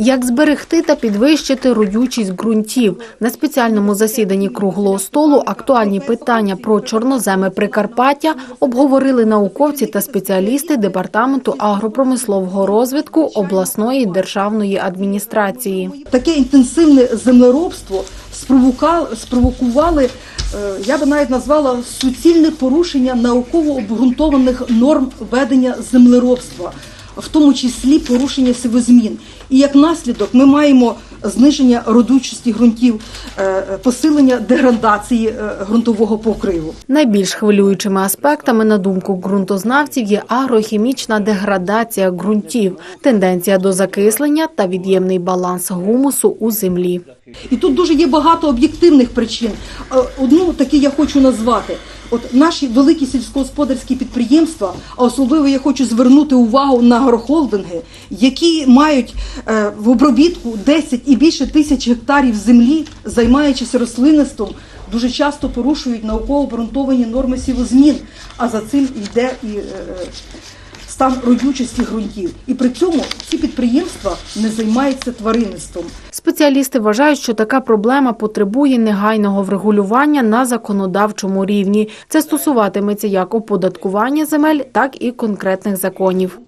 Як зберегти та підвищити родючість ґрунтів на спеціальному засіданні круглого столу актуальні питання про чорноземи Прикарпаття обговорили науковці та спеціалісти департаменту агропромислового розвитку обласної державної адміністрації. Таке інтенсивне землеробство спровокували, е, я би навіть назвала суцільне порушення науково обґрунтованих норм ведення землеробства, в тому числі порушення сивозмін. І як наслідок ми маємо зниження родючості ґрунтів, е, посилення деградації е, ґрунтового покриву. Найбільш хвилюючими аспектами, на думку ґрунтознавців, є агрохімічна деградація ґрунтів, тенденція до закислення та від'ємний баланс гумусу у землі. І тут дуже є багато об'єктивних причин. Е, Одну таки я хочу назвати. От наші великі сільськогосподарські підприємства, а особливо я хочу звернути увагу на агрохолдинги, які мають е, в обробітку 10 і більше тисяч гектарів землі, займаючись рослинництвом, дуже часто порушують науково обґрунтовані норми сівозмін, а за цим йде і е, стан родючості ґрунтів. І при цьому ці підприємства не займаються тваринництвом. Спеціалісти вважають, що така проблема потребує негайного врегулювання на законодавчому рівні. Це стосуватиметься як оподаткування земель, так і конкретних законів.